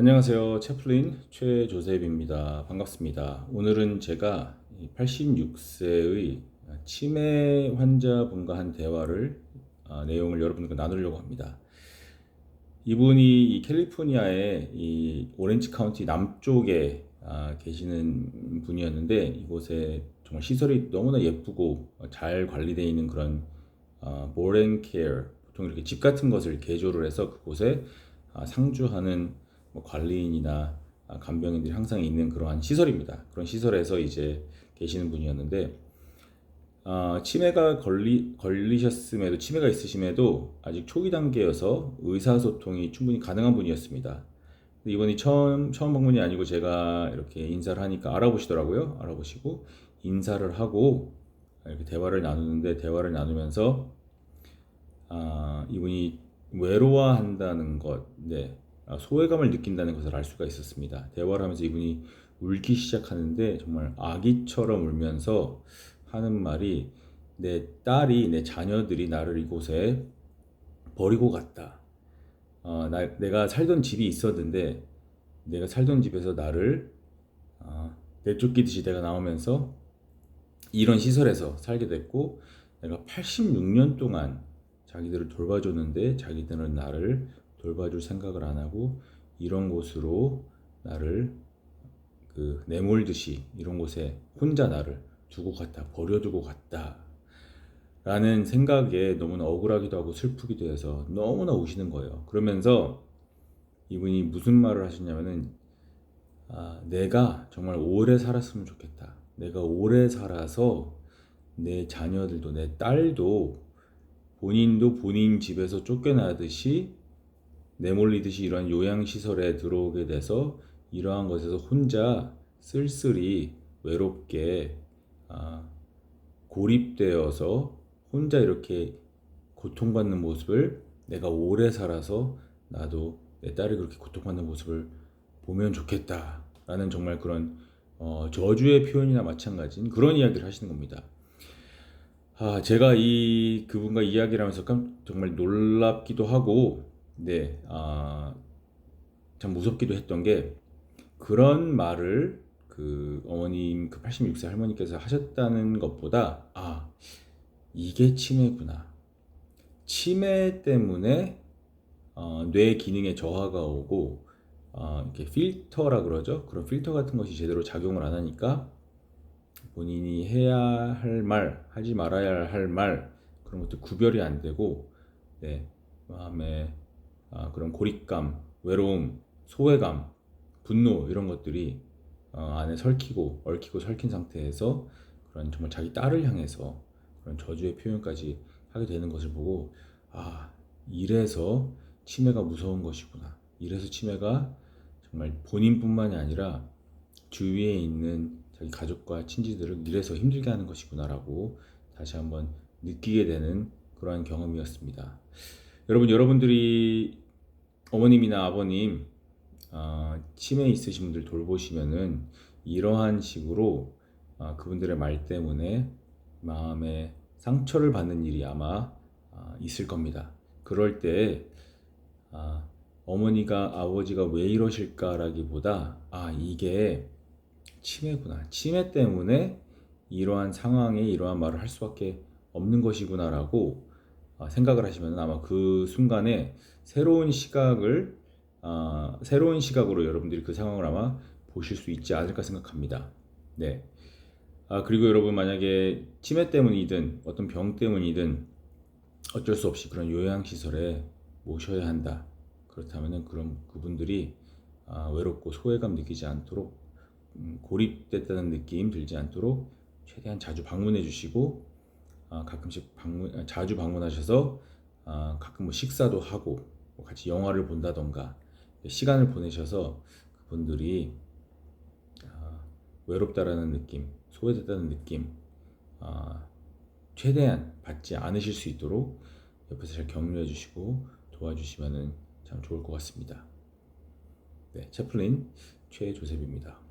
안녕하세요. 채플린 최조셉입니다. 반갑습니다. 오늘은 제가 86세의 치매 환자분과 한 대화를 아, 내용을 여러분과 나누려고 합니다. 이분이 이 캘리포니아의 이 오렌지 카운티 남쪽에 아, 계시는 분이었는데 이곳에 정말 시설이 너무나 예쁘고 잘 관리되어 있는 그런 아, 모렌 케어 보통 이렇게 집 같은 것을 개조를 해서 그곳에 아, 상주하는 뭐 관리인이나 아, 간병인들이 항상 있는 그러한 시설입니다. 그런 시설에서 이제 계시는 분이었는데 아, 치매가 걸리, 걸리셨음에도 치매가 있으심에도 아직 초기 단계여서 의사소통이 충분히 가능한 분이었습니다. 이번이 처음 처음 방문이 아니고 제가 이렇게 인사를 하니까 알아보시더라고요. 알아보시고 인사를 하고 이렇게 대화를 나누는데 대화를 나누면서 아, 이분이 외로워한다는 것, 네, 아, 소외감을 느낀다는 것을 알 수가 있었습니다. 대화를 하면서 이분이 울기 시작하는데 정말 아기처럼 울면서 하는 말이 내 딸이 내 자녀들이 나를 이곳에 버리고 갔다. 어, 나, 내가 살던 집이 있었는데 내가 살던 집에서 나를 어, 내쫓기듯이 내가 나오면서 이런 시설에서 살게 됐고 내가 86년 동안 자기들을 돌봐줬는데 자기들은 나를 돌봐줄 생각을 안 하고 이런 곳으로 나를 그 내몰듯이 이런 곳에 혼자 나를 두고 갔다 버려두고 갔다 라는 생각에 너무나 억울하기도 하고 슬프기도 해서 너무나 우시는 거예요. 그러면서 이분이 무슨 말을 하셨냐면은 아, 내가 정말 오래 살았으면 좋겠다. 내가 오래 살아서 내 자녀들도 내 딸도 본인도 본인 집에서 쫓겨나듯이 내몰리듯이 이러한 요양시설에 들어오게 돼서 이러한 것에서 혼자 쓸쓸히 외롭게 아, 고립되어서 혼자 이렇게 고통받는 모습을 내가 오래 살아서 나도 내 딸이 그렇게 고통받는 모습을 보면 좋겠다라는 정말 그런 어, 저주의 표현이나 마찬가지인 그런 이야기를 하시는 겁니다. 아, 제가 이 그분과 이야기를 하면서 깜, 정말 놀랍기도 하고, 네, 아, 참 무섭기도 했던 게 그런 말을 그 어머님 그 86세 할머니께서 하셨다는 것보다 아, 이게 치매구나. 치매 때문에 어, 뇌 기능에 저하가 오고 어, 이렇게 필터라 그러죠. 그런 필터 같은 것이 제대로 작용을 안 하니까 본인이 해야 할 말, 하지 말아야 할 말 그런 것도 구별이 안 되고 네, 마음에 아, 그런 고립감, 외로움, 소외감, 분노 이런 것들이 어, 안에 설키고 얽히고 설킨 상태에서 그런 정말 자기 딸을 향해서 그런 저주의 표현까지 하게 되는 것을 보고 아 이래서 치매가 무서운 것이구나. 이래서 치매가 정말 본인뿐만이 아니라 주위에 있는 자기 가족과 친지들을 이래서 힘들게 하는 것이구나라고 다시 한번 느끼게 되는 그러한 경험이었습니다. 여러분, 여러분들이 어머님이나 아버님 어, 치매 있으신 분들 돌보시면은 이러한 식으로 어, 그분들의 말 때문에 마음에 상처를 받는 일이 아마 어, 있을 겁니다. 그럴 때 아, 어머니가 아버지가 왜 이러실까라기보다 아 이게 치매구나. 치매 때문에 이러한 상황에 이러한 말을 할 수밖에 없는 것이구나라고 아, 생각을 하시면 아마 그 순간에 새로운 시각을 아, 새로운 시각으로 여러분들이 그 상황을 아마 보실 수 있지 않을까 생각합니다. 네. 아, 그리고 여러분 만약에 치매 때문이든 어떤 병 때문이든 어쩔 수 없이 그런 요양시설에 모셔야 한다. 그렇다면은 그런 그분들이 아, 외롭고 소외감 느끼지 않도록 음, 고립됐다는 느낌 들지 않도록 최대한 자주 방문해 주시고 아, 가끔씩 방문 아, 자주 방문하셔서 아, 가끔 뭐 식사도 하고 뭐 같이 영화를 본다던가 시간을 보내셔서 그분들이 아, 외롭다라는 느낌, 소외됐다는 느낌 아, 최대한 받지 않으실 수 있도록 옆에서 잘 격려해 주시고 도와주시면은 참 좋을 것 같습니다. 네, 채플린 최조셉입니다.